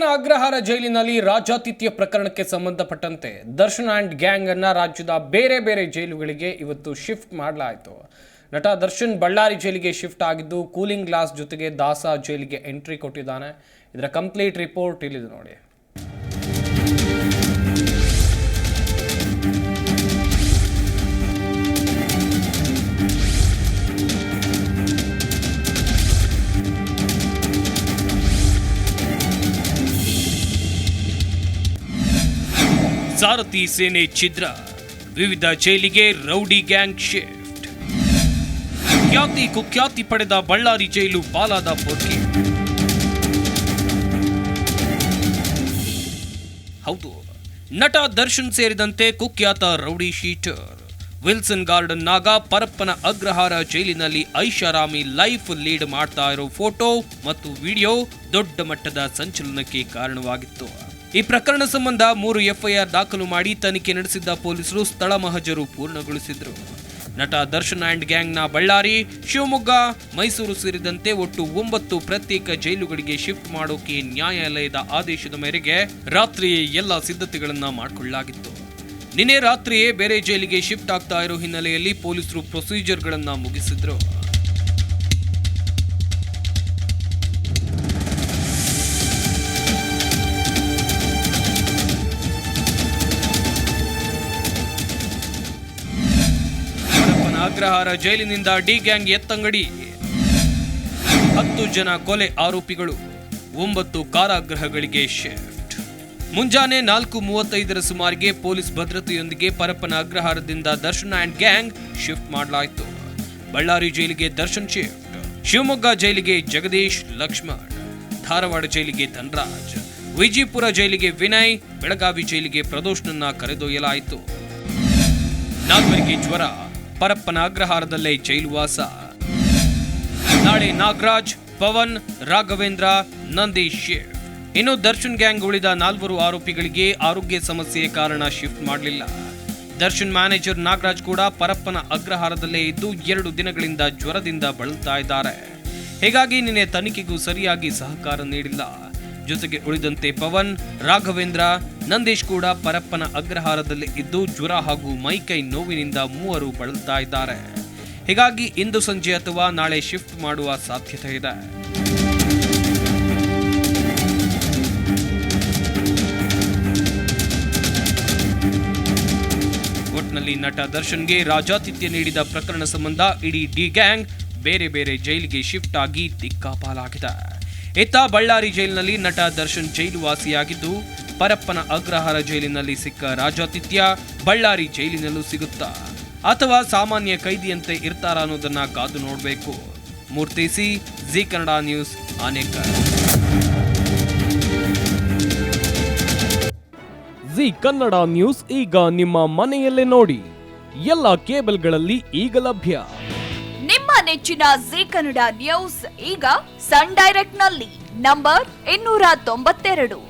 ಪರಪ್ಪನ ಅಗ್ರಹಾರ ಜೈಲಿನಲ್ಲಿ ರಾಜಾತಿಥ್ಯ ಪ್ರಕರಣಕ್ಕೆ ಸಂಬಂಧಪಟ್ಟಂತೆ ದರ್ಶನ್ ಆ್ಯಂಡ್ ಗ್ಯಾಂಗ್ ಅನ್ನ ರಾಜ್ಯದ ಬೇರೆ ಬೇರೆ ಜೈಲುಗಳಿಗೆ ಇವತ್ತು ಶಿಫ್ಟ್ ಮಾಡಲಾಯಿತು. ನಟ ದರ್ಶನ್ ಬಳ್ಳಾರಿ ಜೈಲಿಗೆ ಶಿಫ್ಟ್ ಆಗಿದ್ದು ಕೂಲಿಂಗ್ ಗ್ಲಾಸ್ ಜೊತೆಗೆ ದಾಸ ಜೈಲಿಗೆ ಎಂಟ್ರಿ ಕೊಟ್ಟಿದ್ದಾನೆ. ಇದರ ಕಂಪ್ಲೀಟ್ ರಿಪೋರ್ಟ್ ಇಲ್ಲಿದೆ ನೋಡಿ. ಸಾರಥಿ ಸೇನೆ ಛಿದ್ರ, ವಿವಿಧ ಜೈಲಿಗೆ ರೌಡಿ ಗ್ಯಾಂಗ್ ಶಿಫ್ಟ್. ಖ್ಯಾತಿ ಕುಖ್ಯಾತಿ ಪಡೆದ ಬಳ್ಳಾರಿ ಜೈಲು ಬಾಲಾದ ಪೊರ್ಕೆ. ಹೌದು, ನಟ ದರ್ಶನ್ ಸೇರಿದಂತೆ ಕುಖ್ಯಾತ ರೌಡಿ ಶೀಟರ್. ವಿಲ್ಸನ್ ಗಾರ್ಡನ್ ನಾಗ ಪರಪ್ಪನ ಅಗ್ರಹಾರ ಜೈಲಿನಲ್ಲಿ ಐಷಾರಾಮಿ ಲೈಫ್ ಲೀಡ್ ಮಾಡ್ತಾ ಇರೋ ಫೋಟೋ ಮತ್ತು ವಿಡಿಯೋ ದೊಡ್ಡ ಮಟ್ಟದ ಸಂಚಲನಕ್ಕೆ ಕಾರಣವಾಗಿತ್ತು. ಈ ಪ್ರಕರಣ ಸಂಬಂಧ ಮೂರು ಎಫ್ಐಆರ್ ದಾಖಲು ಮಾಡಿ ತನಿಖೆ ನಡೆಸಿದ್ದ ಪೊಲೀಸರು ಸ್ಥಳ ಮಹಜರು ಪೂರ್ಣಗೊಳಿಸಿದ್ರು. ನಟ ದರ್ಶನ್ ಆ್ಯಂಡ್ ಗ್ಯಾಂಗ್ನ ಬಳ್ಳಾರಿ, ಶಿವಮೊಗ್ಗ, ಮೈಸೂರು ಸೇರಿದಂತೆ ಒಟ್ಟು ಒಂಬತ್ತು ಪ್ರತ್ಯೇಕ ಜೈಲುಗಳಿಗೆ ಶಿಫ್ಟ್ ಮಾಡೋಕೆ ನ್ಯಾಯಾಲಯದ ಆದೇಶದ ಮೇರೆಗೆ ರಾತ್ರಿ ಎಲ್ಲ ಸಿದ್ಧತೆಗಳನ್ನು ಮಾಡಿಕೊಳ್ಳಲಾಗಿತ್ತು ನಿನ್ನೆ ರಾತ್ರಿಯೇ ಬೇರೆ ಜೈಲಿಗೆ ಶಿಫ್ಟ್ ಆಗ್ತಾ ಇರೋ ಹಿನ್ನೆಲೆಯಲ್ಲಿ ಪೊಲೀಸರು ಪ್ರೊಸೀಜರ್ಗಳನ್ನು ಮುಗಿಸಿದ್ರು. ಅಗ್ರಹಾರ ಜೈಲಿನಿಂದ ಡಿ ಗ್ಯಾಂಗ್ ಎತ್ತಂಗಡಿ. ಹತ್ತು ಜನ ಕೊಲೆ ಆರೋಪಿಗಳು, ಒಂಬತ್ತು ಕಾರಾಗೃಹಗಳಿಗೆ ಶಿಫ್ಟ್. ಮುಂಜಾನೆ ನಾಲ್ಕು ಮೂವತ್ತೈದರ ಸುಮಾರಿಗೆ ಪೊಲೀಸ್ ಭದ್ರತೆಯೊಂದಿಗೆ ಪರಪ್ಪನ ಅಗ್ರಹಾರದಿಂದ ದರ್ಶನ್ ಆ್ಯಂಡ್ ಗ್ಯಾಂಗ್ ಶಿಫ್ಟ್ ಮಾಡಲಾಯಿತು. ಬಳ್ಳಾರಿ ಜೈಲಿಗೆ ದರ್ಶನ್ ಶಿಫ್ಟ್, ಶಿವಮೊಗ್ಗ ಜೈಲಿಗೆ ಜಗದೀಶ್ ಲಕ್ಷ್ಮಣ್, ಧಾರವಾಡ ಜೈಲಿಗೆ ಧನರಾಜ್, ವಿಜಯಪುರ ಜೈಲಿಗೆ ವಿನಯ್, ಬೆಳಗಾವಿ ಜೈಲಿಗೆ ಪ್ರದೋಷ್ನನ್ನ ಕರೆದೊಯ್ಯಲಾಯಿತು. ನಾಲ್ವರಿಗೆ ಜ್ವರ. ಪರಪ್ಪನ ಅಗ್ರಹಾರದಲ್ಲೇ ಜೈಲುವಾಸ ನಾಳೆ ನಾಗರಾಜ್, ಪವನ್, ರಾಘವೇಂದ್ರ, ನಂದೀಶ್ ಇನ್ನು ದರ್ಶನ್ ಗ್ಯಾಂಗ್ ಉಳಿದ ನಾಲ್ವರು ಆರೋಪಿಗಳಿಗೆ ಆರೋಗ್ಯ ಸಮಸ್ಯೆ ಕಾರಣ ಶಿಫ್ಟ್ ಮಾಡಲಿಲ್ಲ. ದರ್ಶನ್ ಮ್ಯಾನೇಜರ್ ನಾಗರಾಜ್ ಕೂಡ ಪರಪ್ಪನ ಅಗ್ರಹಾರದಲ್ಲೇ ಇದ್ದು ಎರಡು ದಿನಗಳಿಂದ ಜ್ವರದಿಂದ ಬಳಲ್ತಾ ಇದ್ದಾರೆ. ಹೀಗಾಗಿ ನಿನ್ನೆ ತನಿಖೆಗೂ ಸರಿಯಾಗಿ ಸಹಕಾರ ನೀಡಿಲ್ಲ. ಜೊತೆಗೆ ಉಳಿದಂತೆ ಪವನ್, ರಾಘವೇಂದ್ರ ನಂದೀಶ್ ಕೂಡ ಪರಪ್ಪನ ಅಗ್ರಹಾರದಲ್ಲಿ ಇದ್ದು ಜ್ವರ ಹಾಗೂ ಮೈಕೈ ನೋವಿನಿಂದ ಮೂವರು ಬಳಲ್ತಾ ಇದ್ದಾರೆ ಹೀಗಾಗಿ ಇಂದು ಸಂಜೆ ಅಥವಾ ನಾಳೆ ಶಿಫ್ಟ್ ಮಾಡುವ ಸಾಧ್ಯತೆ ಇದೆ. ಒಟ್ನಲ್ಲಿ ನಟ ದರ್ಶನ್ಗೆ ರಾಜಾತಿಥ್ಯ ನೀಡಿದ ಪ್ರಕರಣ ಸಂಬಂಧ ಇಡೀ ಡಿ ಗ್ಯಾಂಗ್ ಬೇರೆ ಬೇರೆ ಜೈಲಿಗೆ ಶಿಫ್ಟ್ ಆಗಿ ದಿಕ್ಕಾಪಾಲಾಗಿದೆ. ಇತ್ತ ಬಳ್ಳಾರಿ ಜೈಲಿನಲ್ಲಿ ನಟ ದರ್ಶನ್ ಜೈಲು ವಾಸಿಯಾಗಿದ್ದು ಪರಪ್ಪನ ಅಗ್ರಹಾರ ಜೈಲಿನಲ್ಲಿ ಸಿಕ್ಕ ರಾಜಾತಿಥ್ಯ ಬಳ್ಳಾರಿ ಜೈಲಿನಲ್ಲೂ ಸಿಗುತ್ತಾ? ಅಥವಾ ಸಾಮಾನ್ಯ ಕೈದಿಯಂತೆ ಇರ್ತಾರ ಅನ್ನೋದನ್ನ ಕಾದು ನೋಡಬೇಕು. ಮೂರ್ತಿಸಿ ಜಿ ಕನ್ನಡ ನ್ಯೂಸ್ ಅನೇಕ ಜಿ ಕನ್ನಡ ನ್ಯೂಸ್ ಈಗ ನಿಮ್ಮ ಮನೆಯಲ್ಲೇ ನೋಡಿ. ಎಲ್ಲ ಕೇಬಲ್ಗಳಲ್ಲಿ ಈಗ ಲಭ್ಯ. ನಿಮ್ಮ ನೆಚ್ಚಿನ ಜಿ ಕನ್ನಡ ನ್ಯೂಸ್ ಈಗ ಸನ್ ಡೈರೆಕ್ಟ್ನಲ್ಲಿ ನಂಬರ್ ಇನ್ನೂರ ತೊಂಬತ್ತೆರಡು.